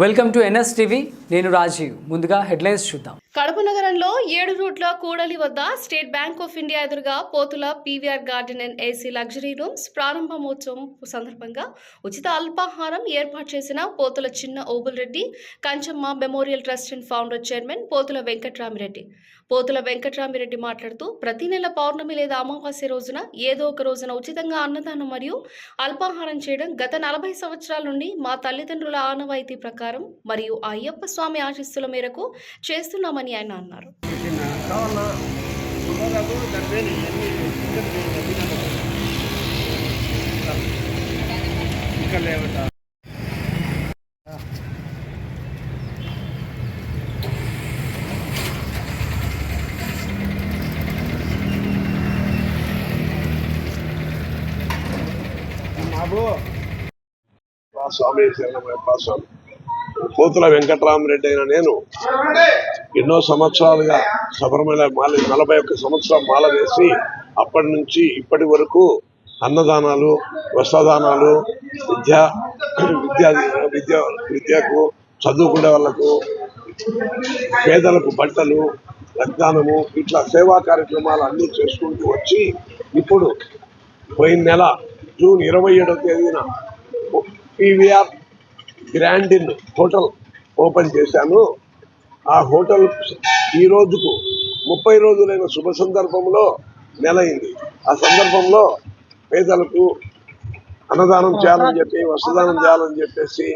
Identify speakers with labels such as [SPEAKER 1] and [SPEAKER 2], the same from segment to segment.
[SPEAKER 1] Welcome to NS TV. నేను రాజీవ్. ముందుగా headlines చూద్దాం.
[SPEAKER 2] కడప నగరంలో ఏడు రూట్ల కూడలి వద్ద స్టేట్ బ్యాంక్ ఆఫ్ ఇండియా ఎదురుగా Pothula PVR garden and AC luxury rooms ప్రారంభమోత్సవం సందర్భంగా ఉచిత అల్పాహారం ఏర్పాటు చేసిన Pothula Chinna Obul Reddy Kanchamma memorial trust and founder chairman Pothula Venkatramireddy. Pothula Venkatrami Reddy మాట్లాడుతూ ప్రతి నెల పౌర్ణమి లేదా అమావాస్య రోజున ఏదో ఒక రోజున ఉచితంగా అన్నదానం మరియు అల్పాహారం చేయడం గత నలభై సంవత్సరాల నుండి మా తల్లిదండ్రుల ఆనవాయితీ ప్రకారం మరియు అయ్యప్ప స్వామి ఆశీస్సుల మేరకు చేస్తున్నామని ఆయన అన్నారు.
[SPEAKER 3] బాబు స్వామి శరణమయ్యప్ప స్వామి. వెంకటరామరెడ్డి అయిన నేను ఎన్నో సంవత్సరాలుగా శబరిమల మాల నలభై ఒక్క సంవత్సరం మాల వేసి అప్పటి నుంచి ఇప్పటి వరకు అన్నదానాలు వస్త్రదానాలు విద్య విద్యా విద్య విద్యకు చదువుకునే వాళ్ళకు పేదలకు బట్టలు రక్తదానము ఇట్లా సేవా కార్యక్రమాలు అన్నీ చేసుకుంటూ వచ్చి ఇప్పుడు పోయిన నెల జూన్ ఇరవై ఏడవ తేదీన PVR grand inn hotel open చేశాను. ఆ హోటల్ ఈ రోజుకు ముప్పై రోజులైన శుభ సందర్భంలో నెల అయింది ఆ సందర్భంలో పేదలకు అన్నదానం చేయాలని చెప్పి వస్త్రదానం చేయాలని చెప్పేసి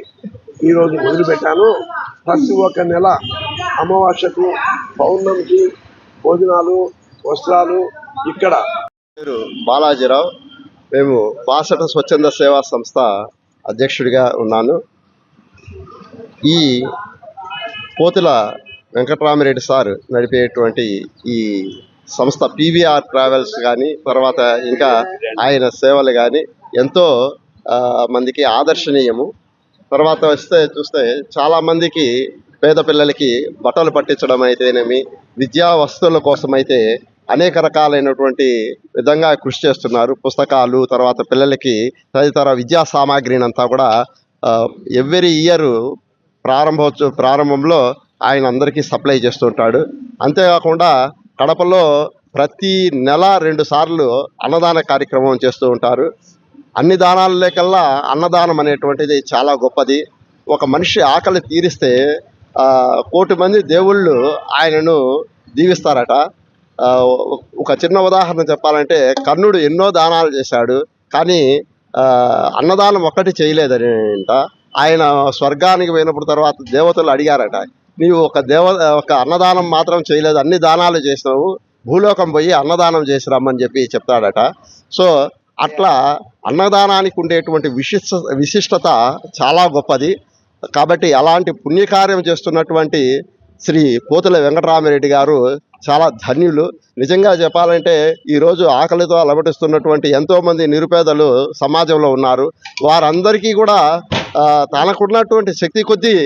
[SPEAKER 3] ఈ రోజు మొదలుపెట్టాను. ప్రతి ఒక్క నెల అమావాస్యకు పౌర్ణమికి భోజనాలు వస్త్రాలు ఇక్కడ.
[SPEAKER 4] బాలాజీరావు. మేము బాసట స్వచ్ఛంద సేవా సంస్థ అధ్యక్షుడిగా ఉన్నాను. ఈ పోతుల వెంకటరామిరెడ్డి సార్ నడిపేటువంటి ఈ సంస్థ పీవీఆర్ ట్రావెల్స్ కానీ తర్వాత ఇంకా ఆయన సేవలు కానీ ఎంతో మందికి ఆదర్శనీయము. తర్వాత వస్తే చూస్తే చాలామందికి పేద పిల్లలకి బట్టలు పట్టించడం అయితేనేమి విద్యా వస్తువుల కోసం అయితే అనేక రకాలైనటువంటి విధంగా కృషి చేస్తున్నారు. పుస్తకాలు తర్వాత పిల్లలకి తదితర విద్యా సామాగ్రిని అంతా కూడా ఎవ్రీ ఇయర్ ప్రారంభోత్సవ ప్రారంభంలో ఆయన అందరికీ సప్లై చేస్తుంటాడు. అంతేకాకుండా కడపలో ప్రతి నెల రెండు సార్లు అన్నదాన కార్యక్రమం చేస్తూ ఉంటారు. అన్ని దానాలకల్లా అన్నదానం అనేటువంటిది చాలా గొప్పది. ఒక మనిషి ఆకలి తీరిస్తే కోటి మంది దేవుళ్ళు ఆయనను దీవిస్తారట. ఒక చిన్న ఉదాహరణ చెప్పాలంటే కర్ణుడు ఎన్నో దానాలు చేశాడు కానీ అన్నదానం ఒక్కటి చేయలేదని అంట. ఆయన స్వర్గానికి పోయినప్పుడు తర్వాత దేవతలు అడిగారట నీవు ఒక దేవ ఒక అన్నదానం మాత్రం చేయలేదు అన్ని దానాలు చేసినావు భూలోకం పోయి అన్నదానం చేసి రమ్మని చెప్పి చెప్తాడట. సో అట్లా అన్నదానానికి ఉండేటువంటి విశిష్ట విశిష్టత చాలా గొప్పది. కాబట్టి అలాంటి పుణ్యకార్యం చేస్తున్నటువంటి శ్రీ పోతుల వెంకటరామిరెడ్డి గారు చాలా ధన్యులు. నిజంగా చెప్పాలంటే ఈరోజు ఆకలితో అలవటిస్తున్నటువంటి ఎంతోమంది నిరుపేదలు సమాజంలో ఉన్నారు. వారందరికీ కూడా తనకున్నటువంటి శక్తి కొద్దీ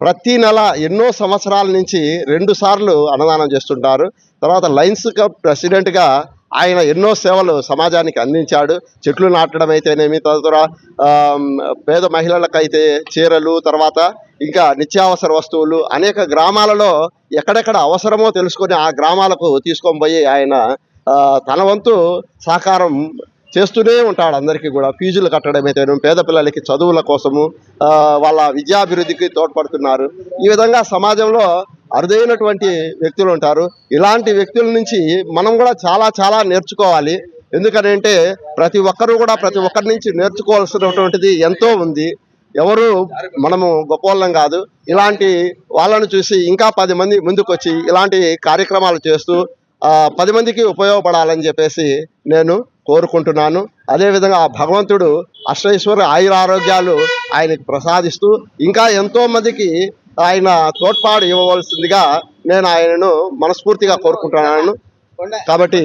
[SPEAKER 4] ప్రతి నెల ఎన్నో సంవత్సరాల నుంచి రెండు సార్లు అన్నదానం చేస్తుంటారు. తర్వాత లయన్స్ కప్ ప్రెసిడెంట్గా ఆయన ఎన్నో సేవలు సమాజానికి అందించాడు. చెట్లు నాటడం అయితేనేమి తదితర పేద మహిళలకైతే చీరలు తర్వాత ఇంకా నిత్యావసర వస్తువులు అనేక గ్రామాలలో ఎక్కడెక్కడ అవసరమో తెలుసుకొని ఆ గ్రామాలకు తీసుకొని పోయి ఆయన తన వంతు సహకారం చేస్తూనే ఉంటాడు అందరికీ కూడా. ఫీజులు కట్టడం అయితే పేద పిల్లలకి చదువుల కోసము వాళ్ళ విద్యాభివృద్ధికి తోడ్పడుతున్నారు. ఈ విధంగా సమాజంలో అరుదైనటువంటి వ్యక్తులు ఉంటారు. ఇలాంటి వ్యక్తుల నుంచి మనం కూడా చాలా చాలా నేర్చుకోవాలి. ఎందుకనంటే ప్రతి ఒక్కరూ కూడా ప్రతి ఒక్కరి నుంచి నేర్చుకోవాల్సినటువంటిది ఎంతో ఉంది. ఎవరు మనము గొప్పవాళ్ళం కాదు. ఇలాంటి వాళ్ళను చూసి ఇంకా పది మంది ముందుకు వచ్చి ఇలాంటి కార్యక్రమాలు చేస్తూ పది మందికి ఉపయోగపడాలని చెప్పేసి నేను కోరుకుంటున్నాను. అదేవిధంగా ఆ భగవంతుడు అష్టైశ్వర ఆయుర ఆరోగ్యాలు ఆయనకి ప్రసాదిస్తూ ఇంకా ఎంతో మందికి ఆయన తోడ్పాటు ఇవ్వవలసిందిగా నేను ఆయనను మనస్ఫూర్తిగా కోరుకుంటున్నాను కాబట్టి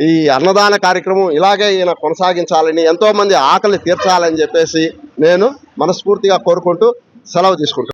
[SPEAKER 4] ఈ అన్నదాన కార్యక్రమం ఇలాగే ఈయన కొనసాగించాలని ఎంతో మంది ఆకలి తీర్చాలని చెప్పేసి నేను మనస్ఫూర్తిగా కోరుకుంటూ సెలవు తీసుకుంటున్నాను.